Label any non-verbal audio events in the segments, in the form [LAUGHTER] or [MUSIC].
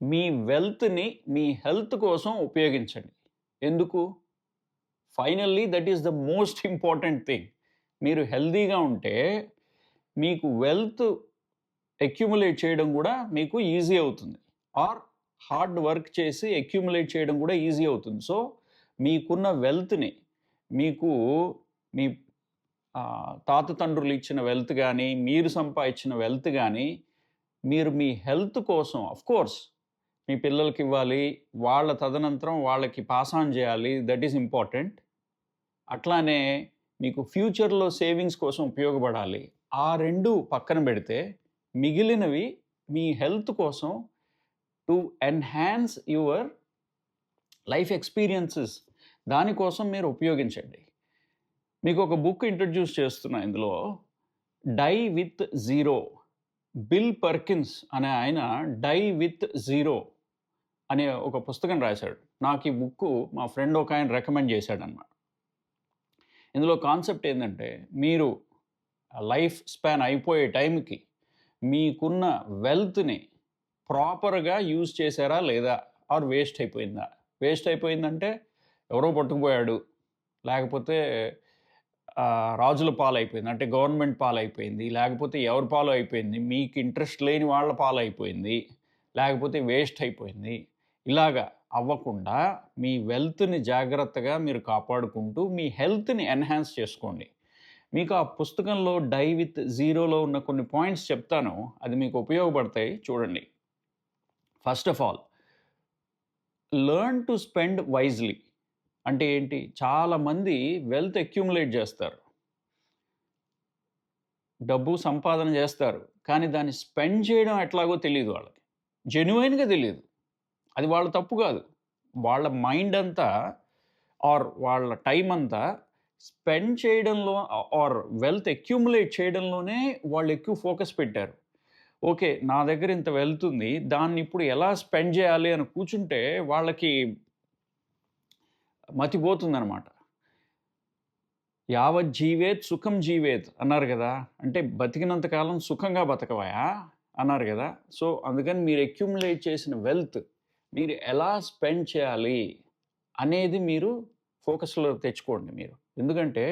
మీ వెల్త్‌ని మీ health కోసం ఉపయోగించండి. ఎందుకు? Finally that is the most important thing. మీరు హెల్తీగా ఉంటే మీకు వెల్త్ అక్యుములేట్ చేయడం కూడా మీకు ఈజీ అవుతుంది. ఆర్ హార్డ్ వర్క్ చేసి అక్యుములేట్ చేయడం కూడా ఈజీ అవుతుంది. సో, మీకున్న వెల్త్‌ని మీకు మీ తాత తండ్రులు ఇచ్చిన వెల్త్ కానీ మీరు సంపాదించిన వెల్త్ కానీ మీరు మీ హెల్త్ కోసం ఆఫ్‌కోర్స్ మీ పిల్లలకి ఇవ్వాలి వాళ్ళ తదనంతరం వాళ్ళకి పాస్ ఆన్ చేయాలి దట్ ఈస్ ఇంపార్టెంట్. అట్లానే మీకు ఫ్యూచర్‌లో సేవింగ్స్ కోసం ఉపయోగపడాలి. ఆ రెండు పక్కన పెడితే మిగిలినవి మీ హెల్త్ కోసం to enhance your life experiences దానికోసం మీరు ఉపయోగించండి. మీకు ఒక బుక్ ఇంట్రడ్యూస్ చేస్తున్నా ఇందులో. 'Die with zero' Bill Perkins అనే ఆయన 'డై విత్ జీరో' అనే ఒక పుస్తకం రాశాడు. నాకు ఈ బుక్కు మా ఫ్రెండ్ ఒక ఆయన రికమెండ్ చేశాడనమాట ఇందులో కాన్సెప్ట్ ఏంటంటే మీరు లైఫ్ స్పాన్ అయిపోయే టైంకి మీకున్న వెల్త్‌ని ప్రాపర్‌గా యూజ్ చేశారా లేదా? ఆర్ వేస్ట్ అయిపోయిందా? వేస్ట్ అయిపోయిందంటే ఎవరో పట్టుకుపోయాడు. లేకపోతే రాజుల పాలైపోయింది. అంటే గవర్నమెంట్ పాలైపోయింది. లేకపోతే ఎవరి పాలు అయిపోయింది. మీకు ఇంట్రెస్ట్ లేని వాళ్ళ పాలు అయిపోయింది లేకపోతే వేస్ట్ అయిపోయింది. ఇలాగా అవ్వకుండా మీ వెల్త్‌ని జాగ్రత్తగా మీరు కాపాడుకుంటూ మీ హెల్త్‌ని ఎన్హాన్స్ చేసుకోండి. మీకు ఆ పుస్తకంలో 'డై విత్ జీరో'లో ఉన్న కొన్ని పాయింట్స్ చెప్తాను. అది మీకు ఉపయోగపడతాయి చూడండి. First of all learn to spend wisely. అంటే ఏంటి? చాలామంది వెల్త్ అక్యూములేట్ చేస్తారు డబ్బు సంపాదన చేస్తారు కానీ దాన్ని స్పెండ్ చేయడం ఎట్లాగో తెలియదు వాళ్ళకి. జెన్యున్గా తెలియదు అది వాళ్ళ తప్పు కాదు వాళ్ళ మైండ్ అంతా ఆర్ వాళ్ళ టైం అంతా స్పెండ్ చేయడంలో ఆర్ వెల్త్ అక్యూములేట్ చేయడంలోనే వాళ్ళు ఎక్కువ ఫోకస్ పెట్టారు. ఓకే. నా దగ్గర ఇంత వెళ్తుంది దాన్ని ఇప్పుడు ఎలా స్పెండ్ చేయాలి అని కూర్చుంటే వాళ్ళకి మతిపోతుందనమాట. యావత్ జీవేత్ సుఖం జీవేత్ అన్నారు కదా అంటే బతికినంత కాలం సుఖంగా బతకవాయా అన్నారు కదా సో, అందుకని మీరు అక్యుములేట్ చేసిన వెల్త్ మీరు ఎలా స్పెండ్ చేయాలి అనేది మీరు ఫోకస్‌లో తెచ్చుకోండి మీరు. ఎందుకంటే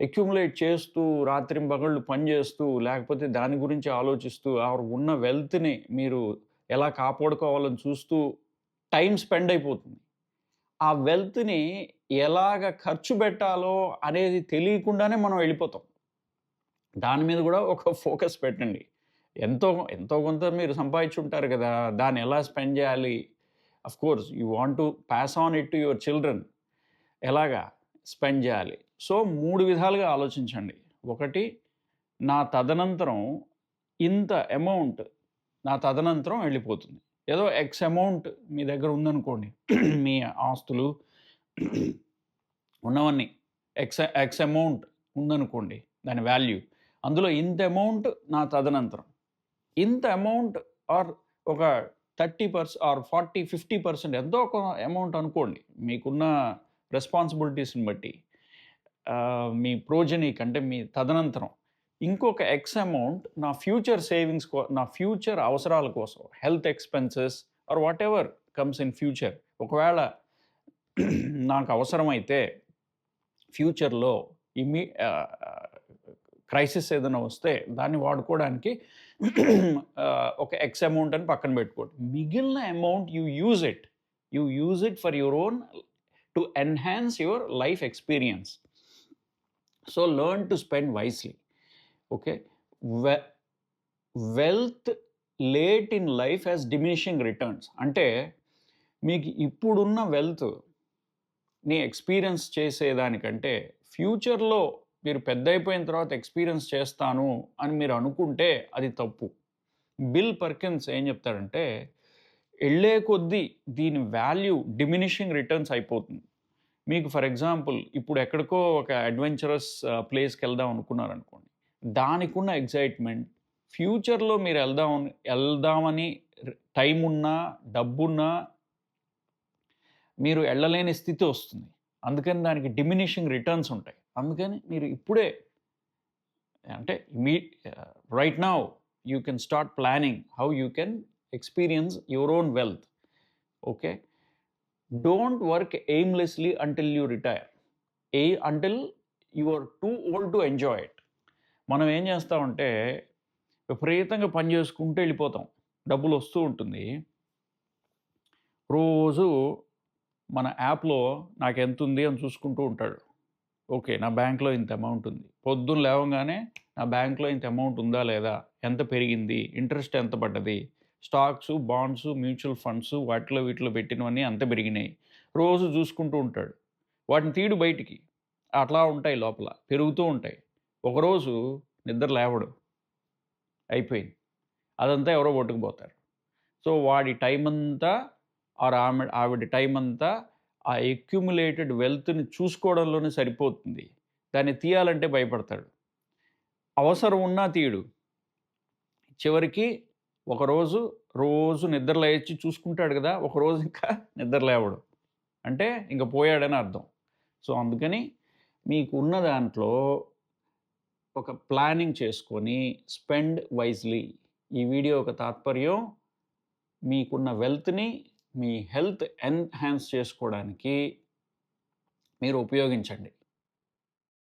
అక్యుములేట్ చేస్తూ రాత్రింబగళ్ళు పని జేస్తూ లేకపోతే దాని గురించి ఆలోచిస్తూ ఆర్ ఉన్న వెల్త్‌ని మీరు ఎలా కాపాడుకోవాలని చూస్తూ టైం స్పెండ్ అయిపోతుంది. ఆ వెల్త్‌ని ఎలాగ ఖర్చు పెట్టాలో అనేది తెలియకుండానే మనం వెళ్ళిపోతాం. దాని మీద కూడా ఒక [LAUGHS] ఫోకస్ పెట్టండి. ఎంతో ఎంతో కొంత మీరు సంపాదించుంటారు కదా దాన్ని ఎలా స్పెండ్ చేయాలి of course you want to pass on it to your children. ఎలాగా స్పెండ్ చేయాలి సో, మూడు విధాలుగా ఆలోచించండి. ఒకటి నా తదనంతరం ఇంత అమౌంట్ నా తదనంతరం వెళ్ళిపోతుంది. ఏదో ఎక్స్ అమౌంట్ మీ దగ్గర ఉందనుకోండి. మీ ఆస్తులు ఉన్నవన్నీ ఎక్స్ ఎక్స్ అమౌంట్ ఉందనుకోండి దాని వాల్యూ. అందులో ఇంత అమౌంట్ నా తదనంతరం. ఇంత అమౌంట్ ఆర్ ఒక థర్టీ పర్సెంట్ ఆర్ 40, 50% ఎంతో ఒక అమౌంట్ అనుకోండి. మీకున్న రెస్పాన్సిబిలిటీస్‌ని బట్టి. మీ ప్రోజనీకి అంటే మీ తదనంతరం ఇంకొక ఎక్స్ అమౌంట్ నా ఫ్యూచర్ సేవింగ్స్ కో నా ఫ్యూచర్ అవసరాల కోసం health expenses or whatever comes in future. ఒకవేళ నాకు అవసరమైతే ఫ్యూచర్‌లో ఇమ్మీ క్రైసిస్ ఏదైనా వస్తే దాన్ని వాడుకోవడానికి ఒక ఎక్స్ అమౌంట్ అని పక్కన పెట్టుకోండి మిగిలిన amount you use it. You use it for your own to enhance your life experience. So, learn to spend wisely. Okay. Wealth late in life as diminishing returns. అంటే మీకు ఇప్పుడున్న వెల్త్ నీ experience చేసేదానికంటే ఫ్యూచర్‌లో మీరు పెద్దయిపోయిన తర్వాత ఎక్స్‌పీరియన్స్ చేస్తాను అని మీరు అనుకుంటే అది తప్పు. బిల్ పర్కిన్స్ ఏం చెప్తాడంటే వెళ్ళే కొద్దీ దీని వాల్యూ డిమినిషింగ్ రిటర్న్స్ అయిపోతుంది. మీకు ఫర్ ఎగ్జాంపుల్ ఇప్పుడు ఎక్కడికో ఒక అడ్వెంచరస్ ప్లేస్కి వెళ్దాం అనుకున్నారనుకోండి. దానికున్న ఎక్సైట్‌మెంట్ ఫ్యూచర్‌లో మీరు వెళ్దాం వెళ్దామని టైం ఉన్నా, డబ్బున్నా మీరు వెళ్ళలేని స్థితి వస్తుంది. అందుకని దానికి డిమినిషింగ్ రిటర్న్స్ ఉంటాయి. అందుకని మీరు ఇప్పుడే అంటే మీ right now you can start planning how you can experience your own wealth okay don't work aimlessly until you retire a until you are too old to enjoy it మనం ఏం చేస్తామంటే విపరీతంగా పని చేసుకుంటూ వెళ్ళిపోతాం. డబ్బులు వస్తూ ఉంటుంది. రోజు మన యాప్లో నాకు ఎంత ఉంది అని చూసుకుంటూ ఉంటాడు. ఓకే నా బ్యాంక్లో ఇంత అమౌంట్ ఉంది. పొద్దున్న లేవగానే నా బ్యాంక్లో ఇంత అమౌంట్ ఉందా లేదా? ఎంత పెరిగింది? ఇంట్రెస్ట్ ఎంత పడ్డది? స్టాక్స్ బాండ్స్ మ్యూచువల్ ఫండ్స్ వాటిలో వీటిలో పెట్టినవన్నీ అంత పెరిగినాయి. రోజు చూసుకుంటూ ఉంటాడు. వాటిని తీడు బయటికి. అట్లా ఉంటాయి లోపల. పెరుగుతూ ఉంటాయి. ఒకరోజు నిద్ర లేవడు. అయిపోయింది. అదంతా ఎవరో పట్టుకుపోతారు సో వాడి టైం అంతా ఆర్ ఆమె ఆవిడ టైం అంతా ఆ ఎక్యుములేటెడ్ వెల్త్ని చూసుకోవడంలోనే సరిపోతుంది. దాన్ని తీయాలంటే భయపడతాడు. అవసరం ఉన్నా తీయడు. చివరికి ఒకరోజు రోజు నిద్ర లేచి చూసుకుంటాడు కదా ఒకరోజు ఇంకా నిద్ర లేవడు. అంటే ఇంకా పోయాడని అర్థం. సో అందుకని మీకు ఉన్న దాంట్లో ఒక ప్లానింగ్ చేసుకొని స్పెండ్ వైజ్లీ ఈ వీడియో ఒక తాత్పర్యం. మీకున్న వెల్త్ని మీ హెల్త్ ఎన్హాన్స్ చేసుకోవడానికి మీరు ఉపయోగించండి.